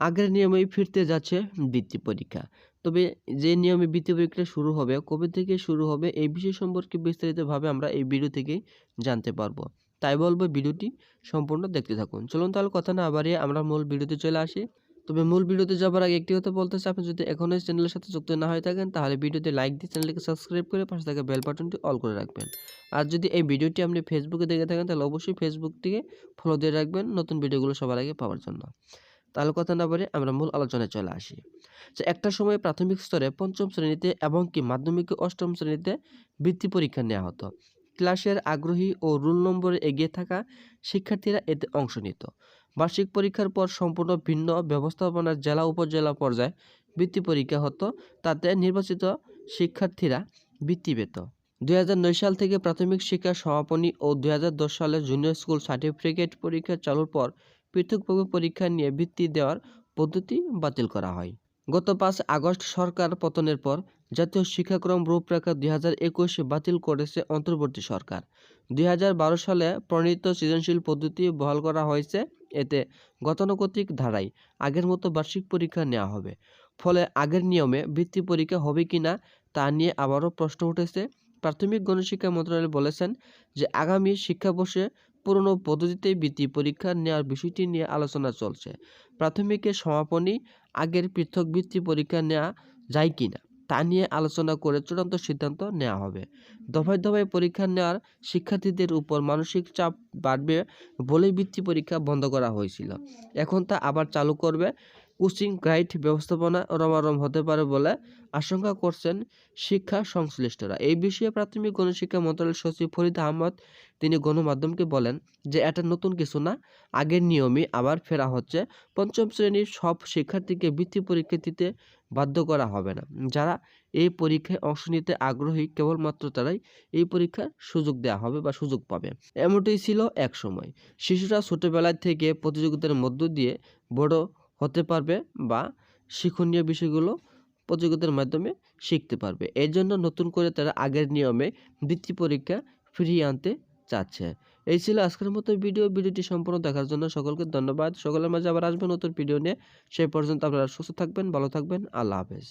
আগের নিয়মেই ফিরতে যাচ্ছে বৃত্তি পরীক্ষা। তবে যে নিয়মে বৃত্তি পরীক্ষা শুরু হবে, কবে থেকে শুরু হবে, এই বিষয় সম্পর্কে বিস্তারিতভাবে আমরা এই ভিডিও থেকে জানতে পারব। তাই বলব ভিডিওটি সম্পূর্ণ দেখতে থাকুন। চলুন তাহলে কথা না বাড়িয়ে আমরা মূল ভিডিওতে চলে আসি। তবে মূল ভিডিওতে যাবার আগে একটি কথা বলতে চাই, আপনি যদি এখনও চ্যানেলের সাথে যুক্ত না হয়ে থাকেন, তাহলে ভিডিওতে লাইক দিয়ে চ্যানেলকে সাবস্ক্রাইব করে পাশে থাকা বেল বাটনটি অল করে রাখবেন। আর যদি এই ভিডিওটি আপনি ফেসবুকে দেখে থাকেন, তাহলে অবশ্যই ফেসবুকটিকে ফলো দিয়ে রাখবেন নতুন ভিডিওগুলো সবার আগে পাওয়ার জন্য। তাহলে কথা না বলে আমরা মূল আলোচনায় চলে আসি। যে একটা সময় প্রাথমিক স্তরে পঞ্চম শ্রেণীতে এবং কি মাধ্যমিক অষ্টম শ্রেণীতে বৃত্তি পরীক্ষা নেওয়া হতো। ক্লাসের আগ্রহী ও রোল নম্বরে এগিয়ে থাকা শিক্ষার্থীরা এতে অংশ নিত। বার্ষিক পরীক্ষার পর সম্পূর্ণ ভিন্ন ব্যবস্থাপনার জেলা, উপজেলা পর্যায়ে বৃত্তি পরীক্ষা হতো। তাতে নির্বাচিত শিক্ষার্থীরা বৃত্তি পেত। দুই হাজার নয় সাল থেকে প্রাথমিক শিক্ষা সমাপনী ও দুই হাজার দশ সালে জুনিয়র স্কুল সার্টিফিকেট পরীক্ষা চালুর পর পৃথকভাবে পরীক্ষা নিয়ে বৃত্তি দেওয়ার পদ্ধতি বাতিল করা হয়। গত পাঁচ আগস্ট সরকার পতনের পর জাতীয় শিক্ষাক্রম রূপরেখা দুই হাজার একুশে বাতিল করেছে অন্তর্বর্তী সরকার। দু হাজার বারো সালে প্রণীত সৃজনশীল পদ্ধতি বহাল করা হয়েছে। এতে গতানুগতিক ধারায় আগের মতো বার্ষিক পরীক্ষা নেওয়া হবে। ফলে আগের নিয়মে বৃত্তি পরীক্ষা হবে কি না তা নিয়ে আবারও প্রশ্ন উঠেছে। প্রাথমিক গণশিক্ষা মন্ত্রণালয় বলেছেন যে আগামী শিক্ষাবর্ষে পুরনো পদ্ধতিতে বৃত্তি পরীক্ষা নেওয়ার বিষয়টি নিয়ে আলোচনা চলছে। প্রাথমিকের সমাপনী, আগের পৃথক বৃত্তি পরীক্ষা নেওয়া যায় কি না তা নিয়ে আলোচনা করে চূড়ান্ত সিদ্ধান্ত নেওয়া হবে। দফায় দফায় পরীক্ষা নেওয়ার শিক্ষার্থীদের উপর মানসিক চাপ বাড়বে বলেই বৃত্তি পরীক্ষা বন্ধ করা হয়েছিল। এখন তা আবার চালু করবে কোচিং গাইড ব্যবস্থাপনা রমারম হতে পারে বলে আশঙ্কা করছেন শিক্ষা সংশ্লিষ্টরা। এই বিষয়ে প্রাথমিক গণশিক্ষা মন্ত্রণালয়ের সচিব ফরিদ আহমদ, তিনি গণমাধ্যমকে বলেন যে, এটা নতুন কিছু না। আগের নিয়মে আবার ফেরা হচ্ছে। পঞ্চম শ্রেণির সব শিক্ষার্থীকে বৃত্তি পরীক্ষা দিতে বাধ্য করা হবে না। যারা এই পরীক্ষায় অংশ নিতে আগ্রহী, কেবলমাত্র তারাই এই পরীক্ষার সুযোগ দেওয়া হবে বা সুযোগ পাবে। এমনটাই ছিল এক সময়। শিশুরা ছোটবেলা থেকে প্রতিযোগিতার মধ্য দিয়ে বড় হতে পারবে বা শিক্ষণীয় বিষয়গুলো প্রতিযোগিতার মাধ্যমে শিখতে পারবে। এই জন্য নতুন করে তারা আগের নিয়মে বৃত্তি পরীক্ষা ফিরিয়ে আনতে চাচ্ছে। এই ছিল আজকের মতো ভিডিও। ভিডিওটি সম্পূর্ণ দেখার জন্য সকলকে ধন্যবাদ। সকলের মাঝে আবার আসবেন নতুন ভিডিও নিয়ে। সেই পর্যন্ত আপনারা সুস্থ থাকবেন, ভালো থাকবেন। আল্লাহ হাফেজ।